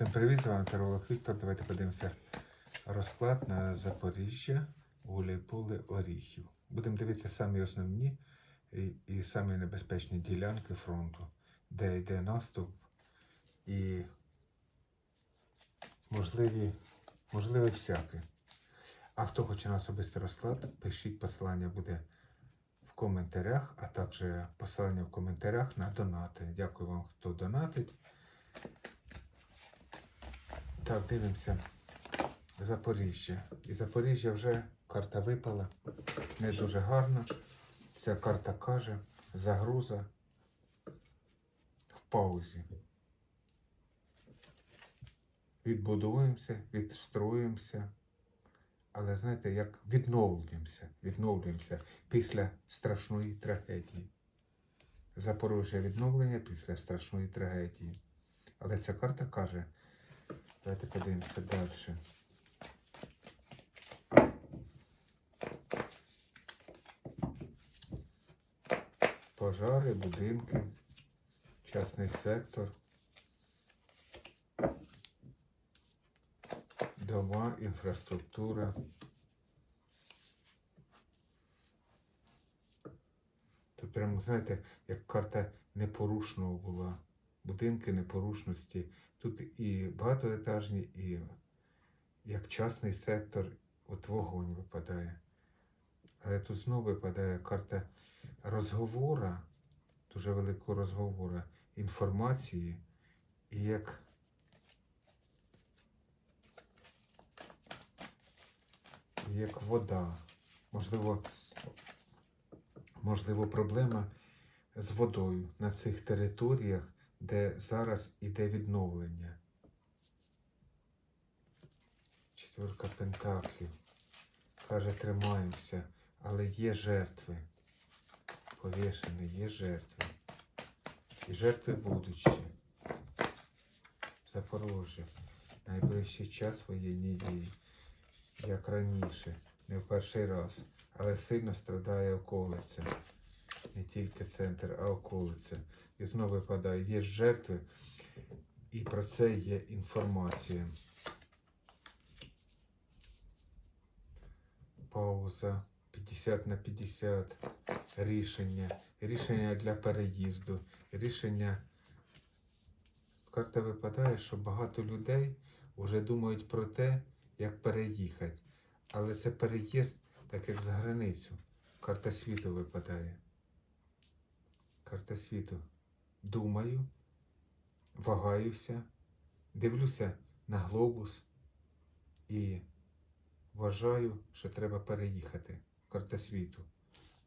Всім привіт, з вами Таролог Віктор. Давайте подивимося розклад на Запоріжжя, Гуляйполе, Оріхів. Будемо дивитися самі основні і, і самі небезпечні ділянки фронту, де йде наступ і можливі, можливе всяке. А хто хоче на особистий розклад, пишіть посилання буде в коментарях, а також посилання в коментарях на донати. Дякую вам, хто донатить. Так, дивимося. Запоріжжя. І Запоріжжя вже карта випала. Не дуже гарна. Ця карта каже, загруза в паузі. Відбудуємося, відстроїмося. Але знаєте, як відновлюємося, відновлюємося після страшної трагедії. Запоріжжя відновлення після страшної трагедії. Але ця карта каже, Давайте подивимося далі. Пожари, будинки, частний сектор, дома, інфраструктура. Тут прямо, знаєте, як карта непорушного була. Будинки непорушності. Тут і багатоетажні, і як частний сектор, от вогонь випадає. Але тут знову випадає карта розговора, дуже великого розговора, інформації, і як як вода. Можливо, можливо, проблема з водою на цих територіях де зараз іде відновлення. Четверка пентаклів. Каже, тримаємося, але є жертви. Повішені, є жертви. І жертви будуть ще. Запорожжя. Найближчий час воєнні дії, як раніше, не в перший раз, але сильно страдає околиця. Не тільки центр, а околиця. І знову випадає, є жертви, і про це є інформація. Пауза 50 на 50. Рішення. Рішення для переїзду. Рішення. Карта випадає, що багато людей вже думають про те, як переїхати. Але це переїзд, так як за границю. Карта світу випадає. Карта світу думаю, вагаюся, дивлюся на глобус і вважаю, що треба переїхати. Карта світу.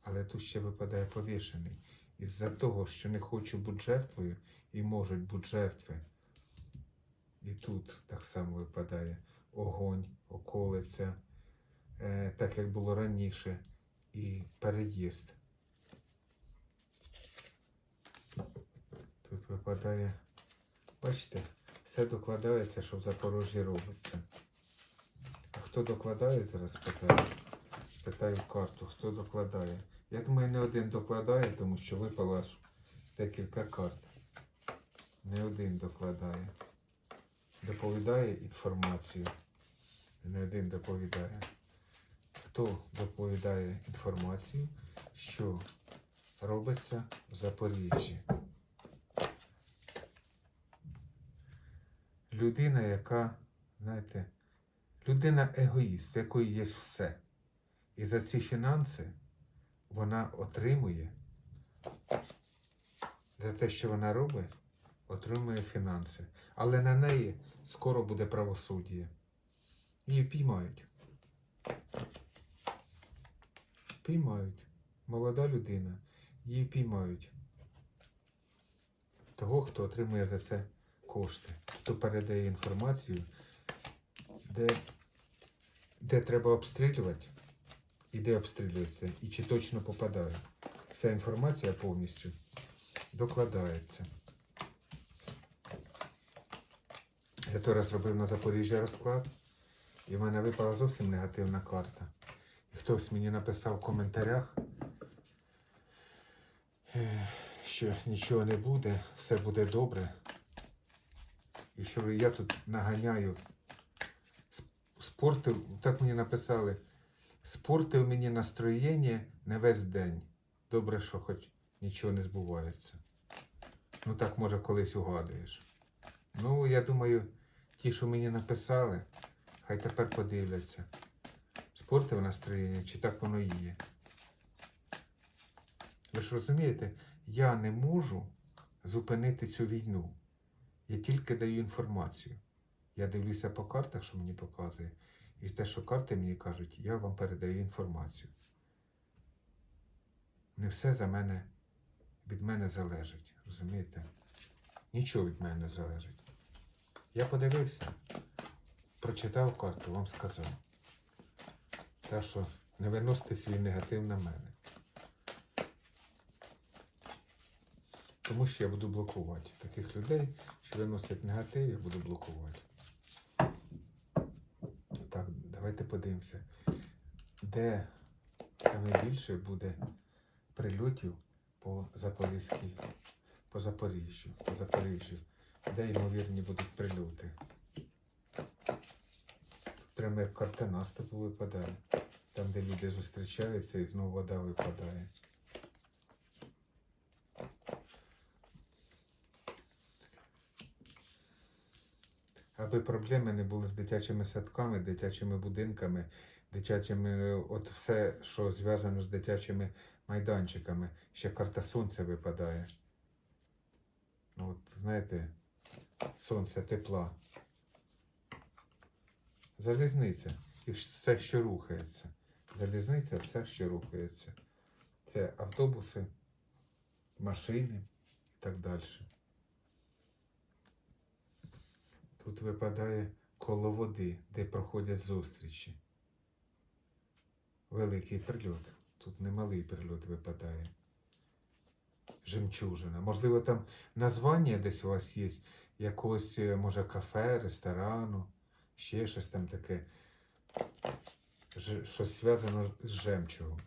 Але тут ще випадає повішений. Із-за того, що не хочу бути жертвою і можуть бути жертви. І тут так само випадає огонь, околиця, е, так як було раніше, і переїзд. Тут випадає, бачите, все докладається, що в Запорожжі робиться. А хто докладає, зараз питаю. Питаю карту, хто докладає. Я думаю, не один докладає, тому що випало аж декілька карт. Не один докладає. Доповідає інформацію. Не один доповідає. Хто доповідає інформацію, що робиться в Запоріжжі? Людина, яка, знаєте, людина егоїст, в якої є все. І за ці фінанси вона отримує, за те, що вона робить, отримує фінанси. Але на неї скоро буде правосуддя. Її піймають. Піймають. Молода людина. Її піймають. Того, хто отримує за це кошти, хто передає інформацію, де, де треба обстрілювати, і де обстрілюється, і чи точно попадає. Вся інформація повністю докладається. Я той раз робив на Запоріжжя розклад, і в мене випала зовсім негативна карта. І хтось мені написав в коментарях, е, що нічого не буде, все буде добре. І що я тут наганяю спортив, так мені написали, спортив мені настроєння не весь день. Добре, що хоч нічого не збувається. Ну так може колись угадуєш. Ну, я думаю, ті, що мені написали, хай тепер подивляться. Спортив настроєння, чи так воно і є. Ви ж розумієте, я не можу зупинити цю війну. Я тільки даю інформацію. Я дивлюся по картах, що мені показує. І те, що карти мені кажуть, я вам передаю інформацію. Не все за мене від мене залежить. Розумієте? Нічого від мене не залежить. Я подивився, прочитав карту, вам сказав. Так що не виносите свій негатив на мене. Тому що я буду блокувати таких людей, що виносять негатив, я буду блокувати. Так, давайте подивимося, де найбільше буде прильотів по Запорізькій, по Запоріжжю, по Запоріжжю, де ймовірні будуть прильоти. Прямо як карта наступу випадає, там, де люди зустрічаються і знову вода випадає. Аби проблеми не були з дитячими садками, дитячими будинками, дитячими, от все, що зв'язано з дитячими майданчиками. Ще карта сонця випадає. От, знаєте, сонце, тепла. Залізниця. І все, що рухається. Залізниця, все, що рухається. Це автобуси, машини і так далі. Тут випадає коло води, де проходять зустрічі. Великий прильот. Тут немалий прильот випадає. Жемчужина. Можливо, там названня десь у вас є якогось, е, може, кафе, ресторану, ще щось там таке. Щось зв'язано з жемчугом.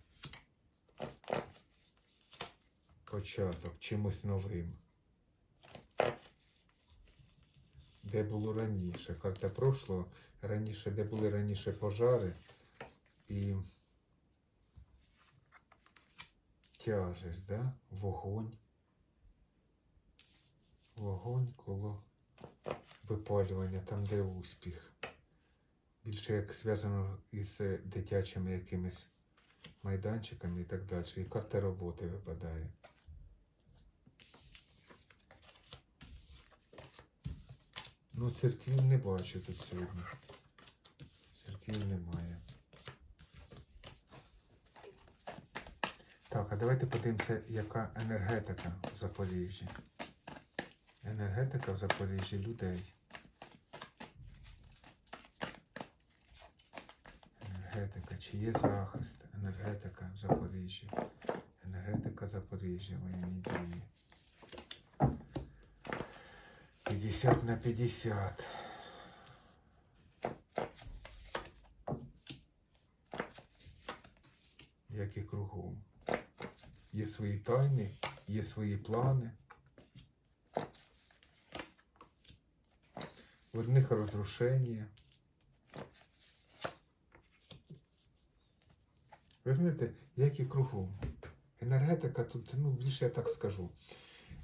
Початок чимось новим. Де було раніше? Карта прошлого. Раніше, де були раніше пожари і тяжесть, да? Вогонь. Вогонь коло випалювання, там, де успіх. Більше як зв'язано із е, дитячими якимись майданчиками і так далі. І карта роботи випадає. Ну, церквів не бачу тут сьогодні. Церквів немає. Так, а давайте подивимося, яка енергетика в Запоріжжі. Енергетика в Запоріжжі людей. Енергетика. Чи є захист? Енергетика в Запоріжжі. Енергетика Запоріжжя, воєнні дії. 50 на 50. Як і кругом. Є свої тайни, є свої плани. В одних розрушення. Ви знаєте, як і кругом. Енергетика тут, ну, більше я так скажу,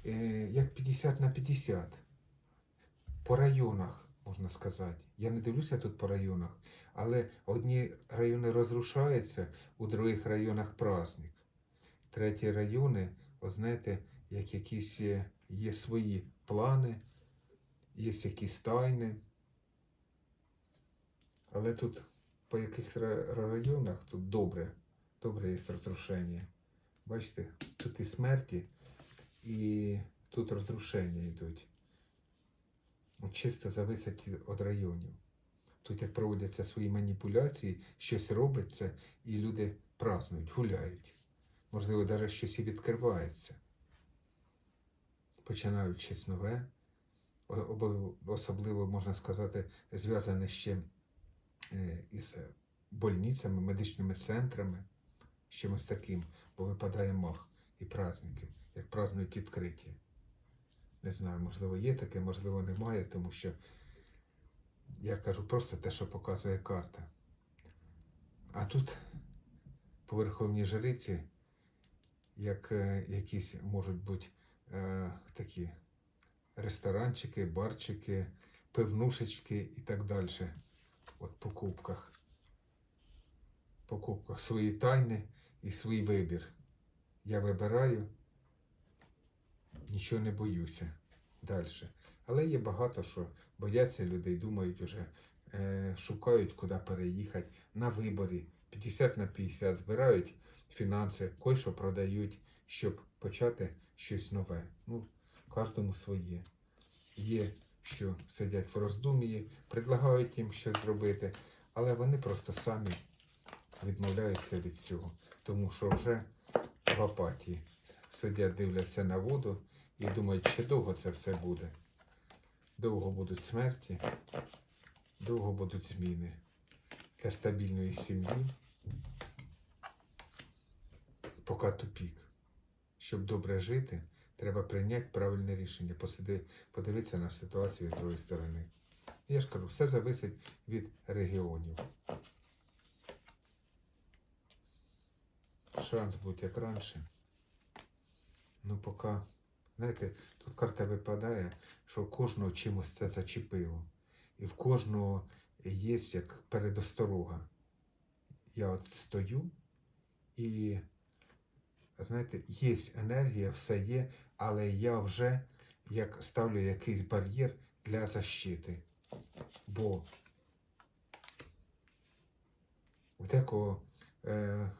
е, як 50 на 50 по районах, можна сказати. Я не дивлюся тут по районах, але одні райони розрушаються, у других районах праздник. Треті райони, ви знаєте, як якісь е, є свої плани, є якісь тайни. Але тут по яких районах тут добре, добре є розрушення. Бачите, тут і смерті, і тут розрушення йдуть. От чисто зависить від районів. Тут як проводяться свої маніпуляції, щось робиться, і люди празнують, гуляють. Можливо, навіть щось і відкривається. Починають щось нове, особливо, можна сказати, зв'язане ще із больницями, медичними центрами, з чимось таким, бо випадає мах і праздники, як празднують відкриття. Не знаю, можливо, є таке, можливо, немає, тому що я кажу просто те, що показує карта. А тут по верховній жриці, як е, якісь можуть бути е, такі ресторанчики, барчики, пивнушечки і так далі. От по кубках. По кубках свої тайни і свій вибір. Я вибираю, нічого не боюся далі. Але є багато що бояться людей, думають уже, е, шукають, куди переїхати на виборі. 50 на 50 збирають фінанси, кое-що продають, щоб почати щось нове. Ну, кожному своє. Є, що сидять в роздум'ї, предлагають їм щось зробити, але вони просто самі відмовляються від цього, тому що вже в апатії сидять, дивляться на воду і думають, чи довго це все буде. Довго будуть смерті, довго будуть зміни для стабільної сім'ї. Поки тупік. Щоб добре жити, треба прийняти правильне рішення, посиди, подивитися на ситуацію з другої сторони. Я ж кажу, все зависить від регіонів. Шанс бути як раніше. Ну, поки, знаєте, тут карта випадає, що кожного чимось це зачепило. І в кожного є як передосторога. Я от стою і, знаєте, є енергія, все є, але я вже як ставлю якийсь бар'єр для защити. Бо в декого е,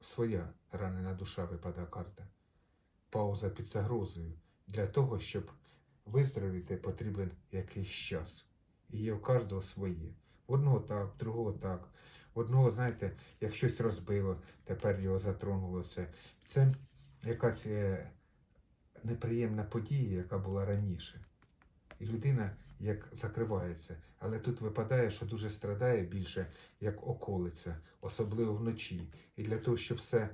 своя ранена душа випадає карта. Пауза під загрозою. Для того, щоб виздоровіти, потрібен якийсь час. І є в кожного своє. В одного так, в другого так. В одного, знаєте, як щось розбило, тепер його затронуло все. Це якась е, неприємна подія, яка була раніше. І людина як закривається. Але тут випадає, що дуже страдає більше як околиця, особливо вночі. І для того, щоб все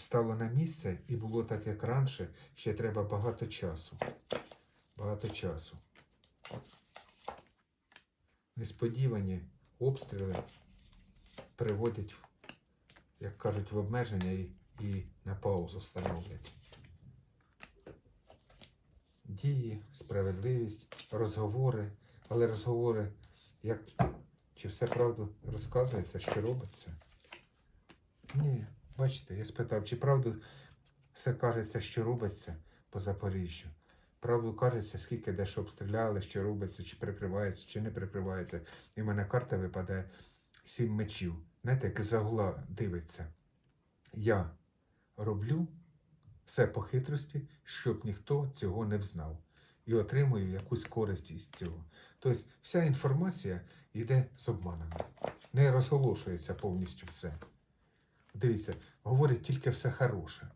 стало на місце і було так, як раніше, ще треба багато часу. Багато часу. Несподівані обстріли приводять, як кажуть, в обмеження і, і на паузу становлять. Дії, справедливість, розговори, але розговори, як чи все правду розказується, що робиться? Ні, бачите, я спитав, чи правду все кажеться, що робиться по Запоріжжю. Правду кажеться, скільки де що обстріляли, що робиться, чи прикривається, чи не прикривається. І в мене карта випадає сім мечів. Знаєте, як за дивиться. Я роблю все по хитрості, щоб ніхто цього не взнав. І отримую якусь користь із цього. Тобто вся інформація йде з обманами. Не розголошується повністю все. Дивіться, говорять тільки все хороше.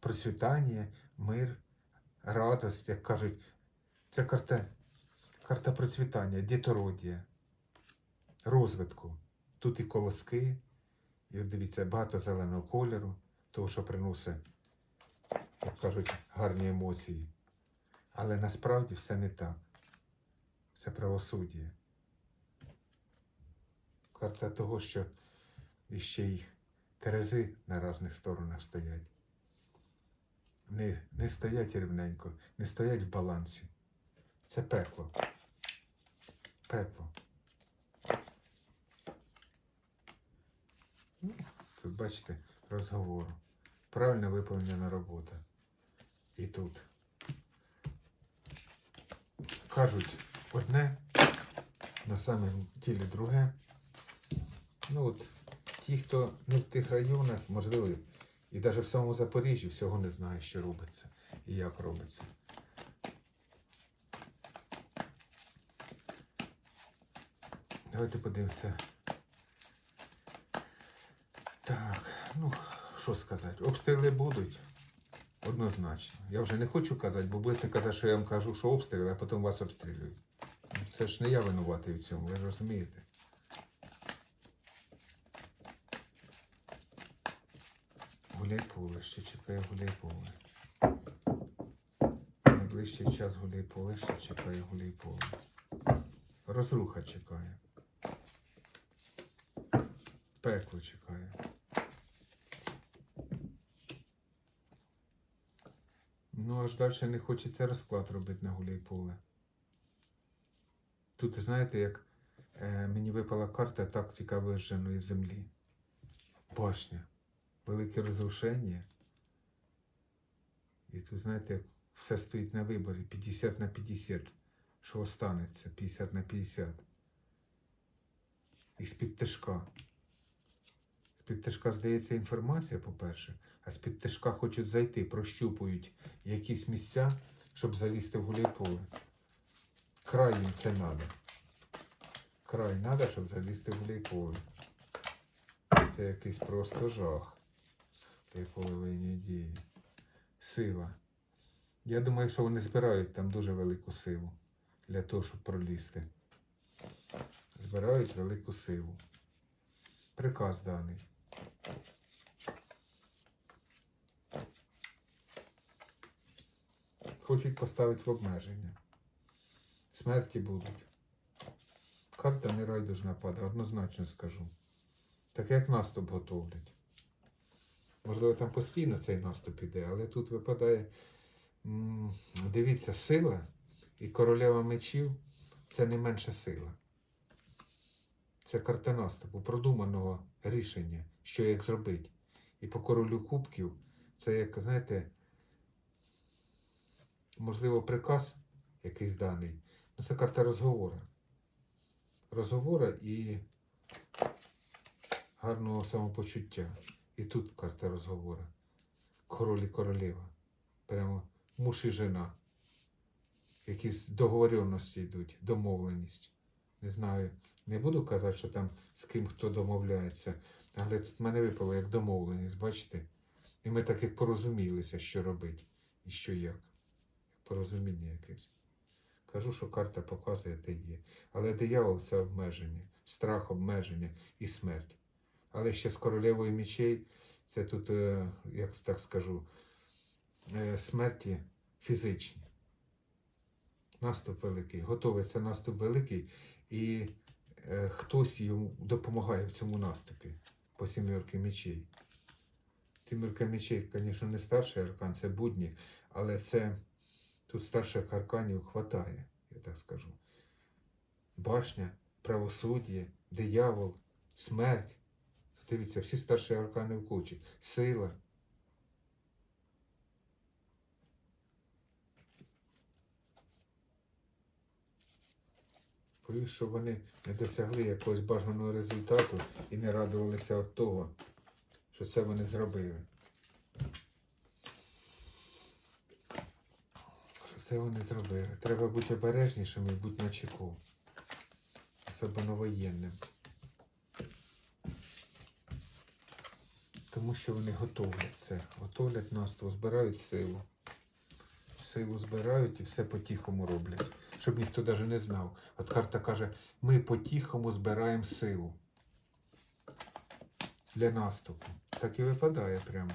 Процвітання, мир, радость, як кажуть. Це карта, карта процвітання, дітородія, розвитку. Тут і колоски, і дивіться, багато зеленого кольору, того, що приносить, як кажуть, гарні емоції. Але насправді все не так. Це правосуддя. Карта того, що іще й терези на різних сторонах стоять. Не, не стоять рівненько, не стоять в балансі. Це пекло. Пекло. Ну, Тут, бачите, розговору. Правильно виповнена робота. І тут. Кажуть одне, на самом ділі друге. Ну от, ті, хто не в тих районах, можливо, і навіть в самому Запоріжжі всього не знає, що робиться і як робиться. Давайте подивимося. Так, ну, що сказати, обстріли будуть. Однозначно. Я вже не хочу казати, бо будете казати, що я вам кажу, що обстріли, а потім вас обстрілюють. Це ж не я винуватий в цьому, ви ж розумієте. Гуляй поле, ще чекає гуляй поле. Найближчий час Гуляйполе ще чекає Гуляйполе. Розруха чекає. Пекло чекає. Ну, аж далі не хочеться розклад робити на Гуляйполе. Тут, знаєте, як е, мені випала карта тактика вижженої землі. Башня. Велике розрушення. І тут, знаєте, все стоїть на виборі 50 на 50. Що останеться 50 на 50. І з-під тишка. З-під тишка здається інформація, по-перше, а з-під тишка хочуть зайти, прощупують якісь місця, щоб залізти в гуляйполе. Край їм це треба. Край треба, щоб залізти в гуляйполе. Це якийсь просто жах. Гуляйполевої дії. Сила. Я думаю, що вони збирають там дуже велику силу для того, щоб пролізти. Збирають велику силу. Приказ даний. Хочуть поставити в обмеження. Смерті будуть. Карта не райдужна пада, однозначно скажу. Так як наступ готовлять. Можливо, там постійно цей наступ іде, але тут випадає, дивіться, сила і королева мечів це не менша сила. Це карта наступу, продуманого рішення, що як зробити. І по королю кубків це як, знаєте, можливо, приказ якийсь даний. Ну, це карта розговора. Розговора і гарного самопочуття. І тут карта розговора. Король і королева. Прямо муж і жена. Якісь договоренності йдуть, домовленість. Не знаю, не буду казати, що там з ким хто домовляється, але тут мене випало як домовленість, бачите? І ми так як порозумілися, що робити і що як. Порозуміння якесь. Кажу, що карта показує, те є. Але диявол це обмеження, страх, обмеження і смерть. Але ще з королевою мічей це тут, е, як так скажу, е, смерті фізичні. Наступ великий. Готовиться наступ великий, і е, хтось йому допомагає в цьому наступі по сімерки мечей. Сімерка мечей, звісно, не старший аркан, це будні, але це тут старших арканів хватає, я так скажу. Башня, правосуддя, диявол, смерть. Дивіться, всі старші аркани в кучі. Сила. Боюсь, що вони не досягли якогось бажаного результату і не радувалися від того, що це вони зробили. Що це вони зробили. Треба бути обережнішими і бути на чеку. Особливо воєнним. Тому що вони готовлять це. Готовлять наступ, збирають силу. Силу збирають і все по-тихому роблять. Щоб ніхто навіть не знав. От карта каже, ми по-тихому збираємо силу. Для наступу. Так і випадає прямо.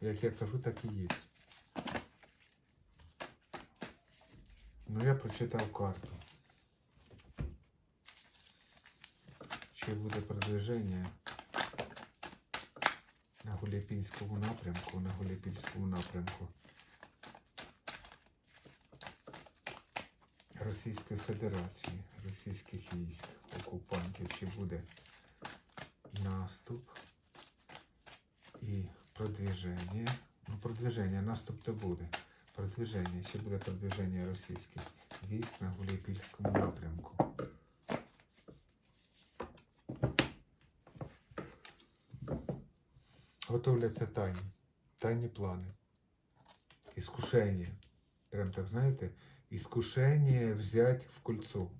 Як я кажу, так і є. Ну я прочитав карту. Чи буде продвиження? На Гуляпільському напрямку, на Гуляпільському напрямку Російської Федерації, російських військ, окупантів, чи буде наступ і продвіження. Ну, продвіження, наступ то буде. Продвіження, ще буде продвіження російських військ на Гуляпільському напрямку. Готовляться тайні, тайні плани. Іскушення. Прям так, знаєте, іскушення взять в кольцо.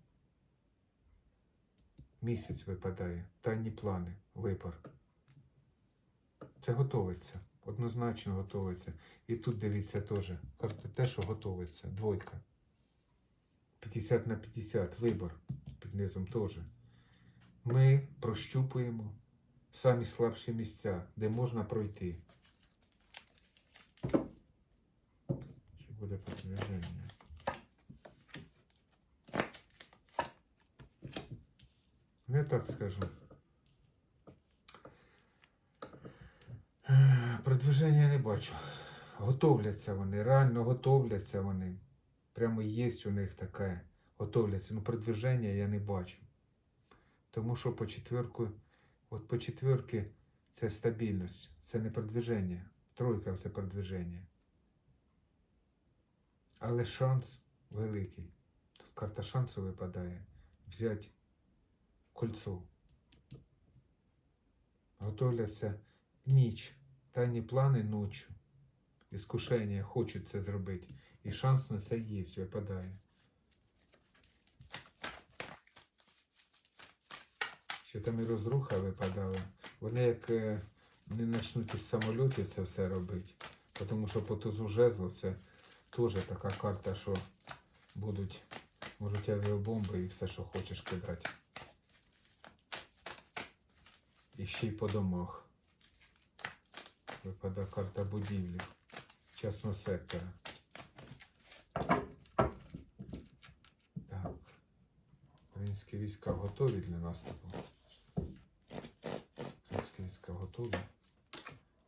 Місяць випадає, тайні плани, вибор. Це готовиться. Однозначно готовиться. І тут дивіться теж. Карта те, що готовиться. Двойка. 50 на 50. Вибор. Під низом теж. Ми прощупуємо самі слабші місця, де можна пройти. Щоб буде. Ну, Я так скажу. Е, Продвиження я не бачу. Готовляться вони, реально готовляться вони. Прямо є у них таке. Готовляться. Ну, продвиження я не бачу. Тому що по четверку, от по четверки це стабільність, це не продвиження. Тройка це продвиження. Але шанс великий. Тут карта шансу випадає. Взяти кольцо. Готовляться ніч. Тайні плани ночі. Іскушення хочуть це зробити. І шанс на це є, випадає. Ще там і розруха випадала. Вони як е, не почнуть із самольотів це все робити. Тому що по тузу жезлу це теж така карта, що будуть, можуть авіабомби і все, що хочеш кидати. І ще й по домах. Випадає карта будівлі частного сектора. Так. Українські війська готові для наступу. Готові.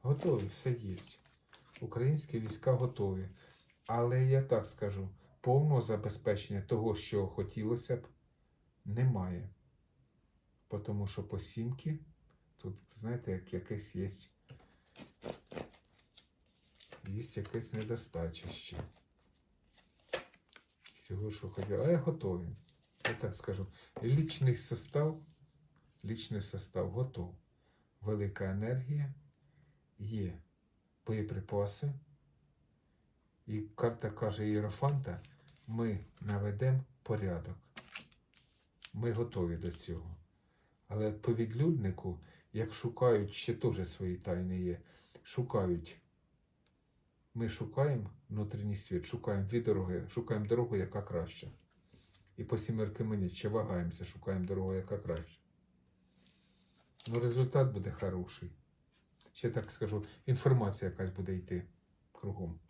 Готові, все є. Українські війська готові. Але я так скажу, повного забезпечення того, що хотілося б, немає. Тому що по сімки тут, знаєте, як якесь є. Є якась недостача ще. Всього, що хотів. А я готовий. Я так скажу. Лічний состав, лічний состав готов. Велика енергія, є боєприпаси. І карта каже Єрофанта, ми наведемо порядок. Ми готові до цього. Але по відлюднику, як шукають, ще теж свої тайни є, шукають. Ми шукаємо внутрішній світ, шукаємо дві дороги, шукаємо дорогу, яка краща. І по сімерки мені ще вагаємося, шукаємо дорогу, яка краща. Ну, результат буде хороший. Ще так скажу, інформація якась буде йти кругом.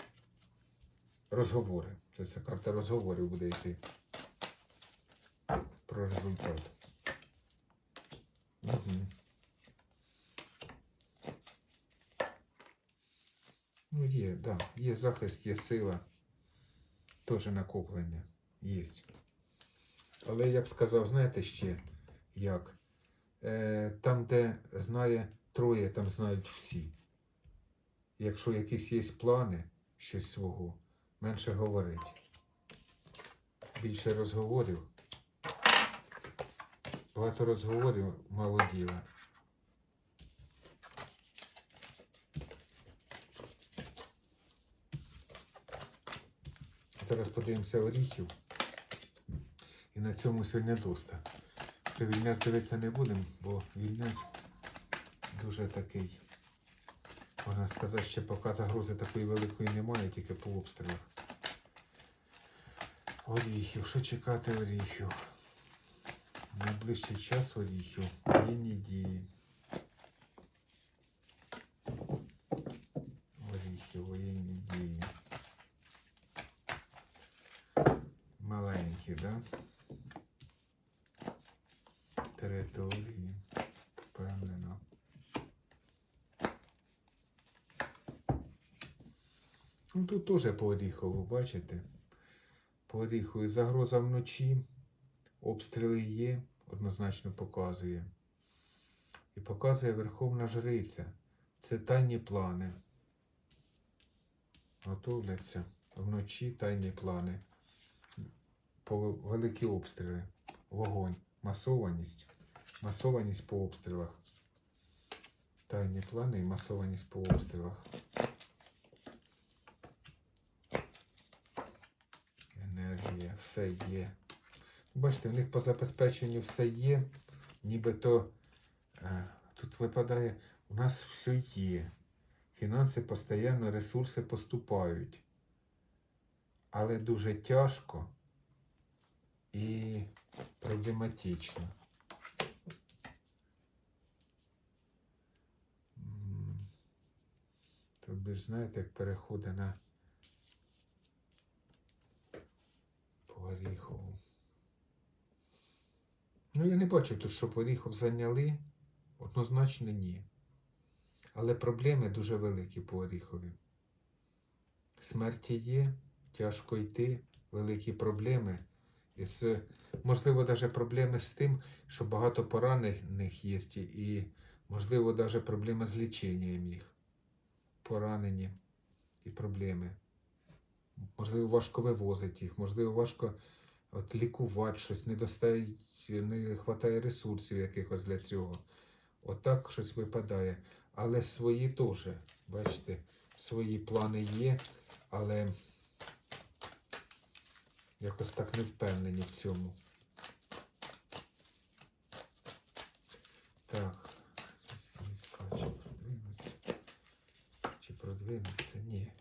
Розговори. Тобто це карта розговорів буде йти про результат. Угу. Ну, є, да, є захист, є сила. Теж накоплення. Є. Але я б сказав, знаєте ще, як? Е, там, де знає троє, там знають всі. Якщо якісь є плани, щось свого, менше говорить. Більше розговорів. Багато розговорів, мало діла. Зараз подивимося оріхів. І на цьому сьогодні доста. Про вільняць дивитися не будемо, бо вільняць дуже такий. Можна сказати, ще поки загрози такої великої немає, тільки по обстрілах. Оріхів. Що чекати оріхів? Найближчий час оріхів. Воєнні дії. Оріхи, воєнні дії. Маленькі, да? Території. Впевнено. Ну тут теж по Оріхову, бачите? По Оріхову загроза вночі. Обстріли є, однозначно показує. І показує Верховна Жриця. Це тайні плани. Готовляться вночі тайні плани. Великі обстріли. Вогонь. Масованість. Масованість по обстрілах. Тайні плани і масованість по обстрілах. Енергія, все є. Бачите, в них по забезпеченню все є, нібито е, тут випадає, у нас все є. Фінанси постійно, ресурси поступають. Але дуже тяжко і проблематично. Тобі ж знаєте, як переходить на Оріхову. Ну, я не бачу тут, щоб Оріхов зайняли. Однозначно ні. Але проблеми дуже великі по Оріхові. Смерті є, тяжко йти, великі проблеми. І з, можливо, навіть проблеми з тим, що багато поранених є, і, можливо, навіть проблема з ліченням їх. Поранені і проблеми. Можливо, важко вивозити їх, можливо, важко от, лікувати щось, не достає, не вистачає ресурсів якихось для цього. Отак щось випадає. Але свої теж, бачите, свої плани є, але якось так не впевнені в цьому. Так, війська чи продвинуться? Чи продвинуться? Ні.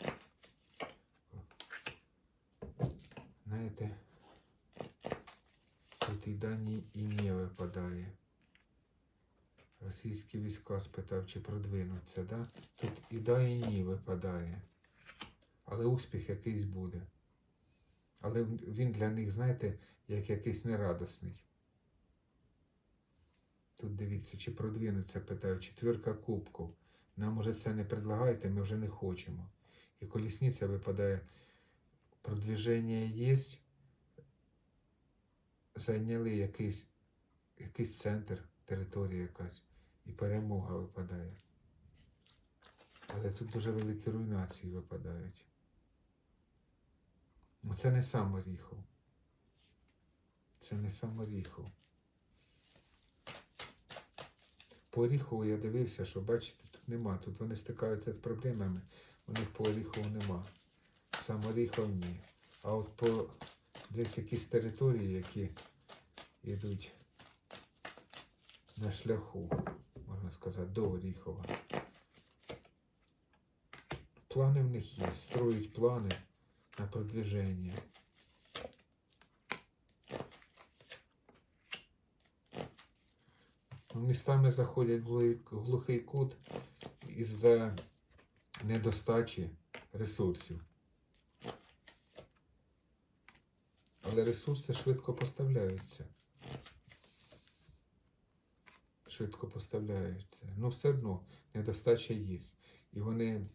Знаєте, тут і дані і не випадає. Російські війська спитав, чи продвинуться, да? Тут і да, і ні випадає. Але успіх якийсь буде. Але він для них, знаєте, як якийсь нерадосний. Тут дивіться, чи продвинуться, питаю, четвірка кубків. Нам уже це не предлагайте, ми вже не хочемо. І колісниця випадає, продвіження є, зайняли якийсь, якийсь центр, територія якась, і перемога випадає. Але тут дуже великі руйнації випадають. Це не сам Оріхов. Це не сам Оріхов. По Оріхову я дивився, що бачите, тут нема. Тут вони стикаються з проблемами, у них по Оріхову нема. Сам Оріхов ні. А от по десь якісь території, які йдуть на шляху, можна сказати, до Оріхова. Плани в них є, строють плани на продвижение. Містами заходять в глухий кут із-за недостачі ресурсів. Але ресурси швидко поставляються. Швидко поставляються. Ну, все одно недостача є. І вони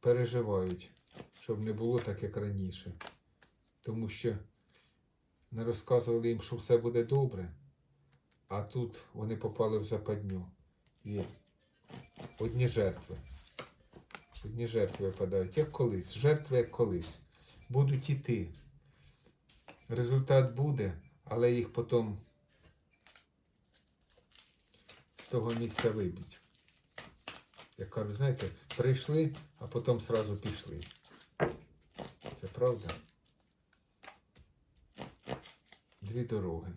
переживають щоб не було так, як раніше. Тому що не розказували їм, що все буде добре, а тут вони попали в западню. І одні жертви. Одні жертви випадають, як колись. Жертви як колись. Будуть іти. Результат буде, але їх потім того місця виб'ють. Як кажуть, знаєте, прийшли, а потім сразу пішли. Це правда? Дві дороги.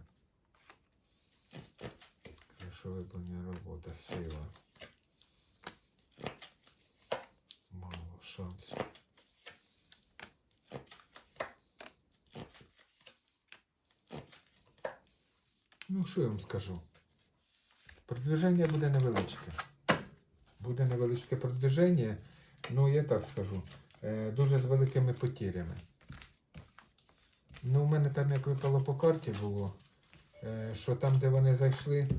Хорошо виконана робота, сила. Мало шансів. Ну, що я вам скажу? Продвиження буде невеличке. Буде невеличке продвиження, ну я так скажу е, дуже з великими потерями. Ну, у мене там як випало по карті було, е, що там, де вони зайшли,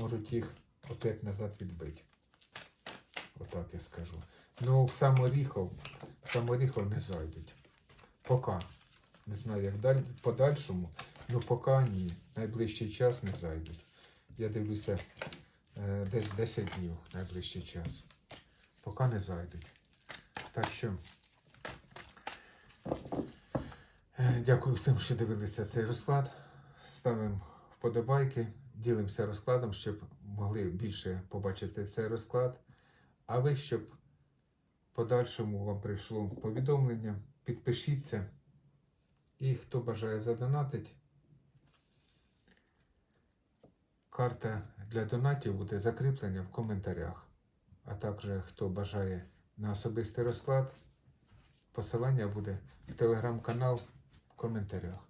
можуть їх опять назад відбити. Отак я скажу. Ну, в Саморіхов, в Саморіхов не зайдуть. Поки. Не знаю, як далі, подальшому, ну поки ні. Найближчий час не зайдуть. Я дивлюся е, десь 10 днів найближчий час. Поки не зайдуть. Так що. Е, Дякую всім, що дивилися цей розклад. Ставимо вподобайки, ділимося розкладом, щоб могли більше побачити цей розклад. А ви, щоб подальшому вам прийшло повідомлення, підпишіться. І хто бажає задонатити, карта для донатів буде закріплена в коментарях. А також хто бажає на особистий розклад, посилання буде в телеграм-канал в коментарях.